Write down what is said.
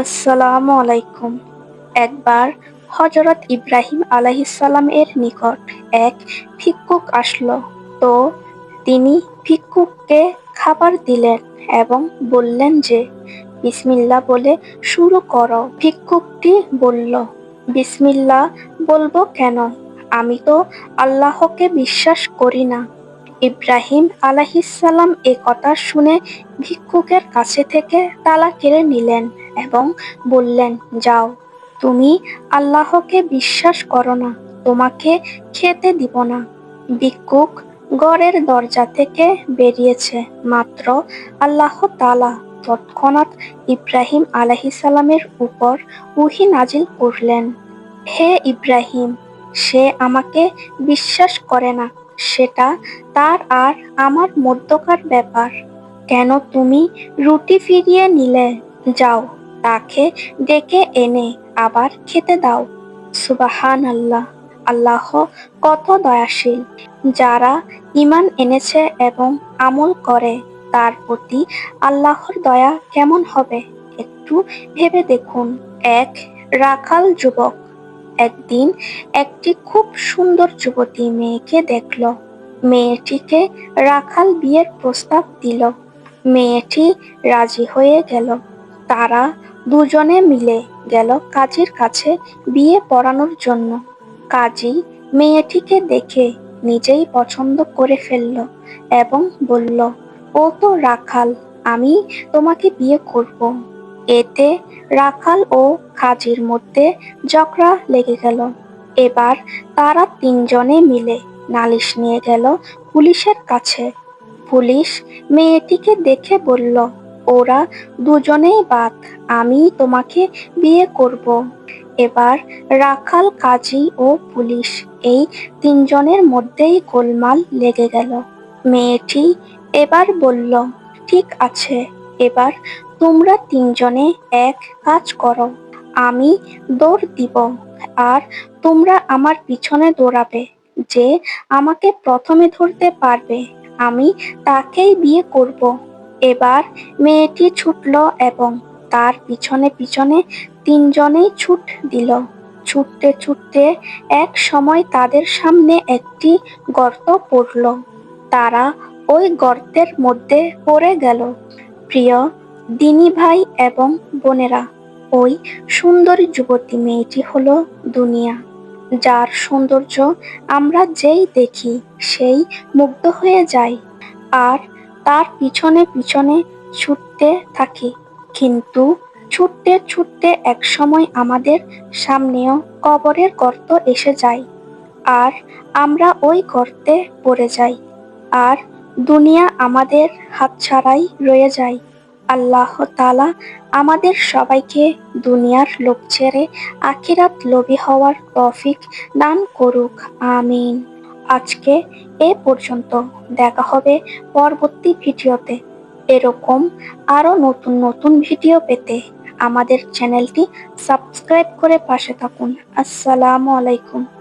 আসসালামু আলাইকুম। একবার হজরত ইব্রাহিম আলাইহিসসালাম এর নিকট এক ভিক্ষুক আসলো। তো তিনি ভিক্ষুককে খাবার দিলেন এবং বললেন যে বিসমিল্লা বলে শুরু করো। ভিক্ষুকটি বলল বিসমিল্লা বলব কেন? আমি তো আল্লাহকে বিশ্বাস করি না। ইব্রাহিম আলাহিসাল্লাম এ কথা শুনে ভিক্ষুকের কাছে থেকে তালা কেড়ে নিলেন এবং বললেন, যাও, তুমি আল্লাহকে বিশ্বাস করো না, তোমাকে খেতে দিব না। ভিক্ষুক গড়ের দরজা থেকে বেরিয়েছে, মাত্র আল্লাহ তালা তৎক্ষণাৎ ইব্রাহিম আলাহিসাল্লামের উপর উহি নাজিল করলেন, হে ইব্রাহিম, সে আমাকে বিশ্বাস করে না সেটা তার আর আমার মধ্যকার ব্যাপার। কেন তুমি রুটি ফিরিয়ে নিলে? যাও, তাকে ডেকে এনে আবার খেতে দাও। সুবাহান আল্লাহ আল্লাহ কত দয়াশীল। যারা ইমান এনেছে এবং আমল করে, তার প্রতি আল্লাহর দয়া কেমন হবে? একটু ভেবে দেখুন। এক রাখাল যুবক একদিন একটি খুব সুন্দর যুবতী মেয়েকে দেখল। মেয়েটিকে রাখাল বিয়ের প্রস্তাব দিল। মেয়েটি রাজি হয়ে গেল। তারা দুজনে মিলে গেল কাজীর কাছে বিয়ে পড়ানোর জন্য। কাজী মেয়েটিকে দেখে নিজেই পছন্দ করে ফেলল এবং বলল, ও তো রাখাল, আমি তোমাকে বিয়ে করব। এতে রাখাল ও খাজির মধ্যে ঝগড়া লেগে গেল। এবার তারা তিনজনে মিলে নালিশ নিয়ে গেল পুলিশের কাছে। পুলিশ মেয়েটিকে দেখে বলল, ওরা দুজনেই বাদ, আমি তোমাকে বিয়ে করব। এবার রাখাল কাজী ও পুলিশ এই তিনজনের মধ্যেই গোলমাল লেগে গেল। মেয়েটি এবার বলল, ঠিক আছে এবার তোমরা তিনজনে এক কাজ করো। আমি দৌড় দিব আর তোমরা আমার পিছনে দৌড়াবে, যে আমাকে প্রথমে ধরতে পারবে। আমি তাকেই বিয়ে করব। এবার মেয়েটি ছুটল এবং তার পিছনে পিছনে তিনজনেই ছুট দিল। ছুটতে ছুটতে এক সময় তাদের সামনে একটি গর্ত পড়ল। তারা ওই গর্তের মধ্যে পড়ে গেল। প্রিয় দিনী ভাই এবং বোনেরা, ওই সুন্দরী যুবতী মেয়েটি হলো দুনিয়া। যার সৌন্দর্য আমরা যেই দেখি, সেই মুগ্ধ হয়ে যাই আর তার পিছনে পিছনে ছুটতে থাকি। কিন্তু ছুটতে ছুটতে এক সময় আমাদের সামনেও কবরের গর্ত এসে যায় আর আমরা ওই গর্তে পড়ে যাই। আর দুনিয়া আমাদের হাতছাড়াই রয়ে যায়। আল্লাহ তালা আমাদের সবাইকে দুনিয়ার লোক ছেড়ে আখিরাত লোভী হওয়ার তৌফিক দান করুক। আমিন। আজকে এ পর্যন্ত দেখা হবে পরবর্তী ভিডিওতে। এরকম আরও নতুন নতুন ভিডিও পেতে আমাদের চ্যানেলটি সাবস্ক্রাইব করে পাশে থাকুন। আসসালামু আলাইকুম।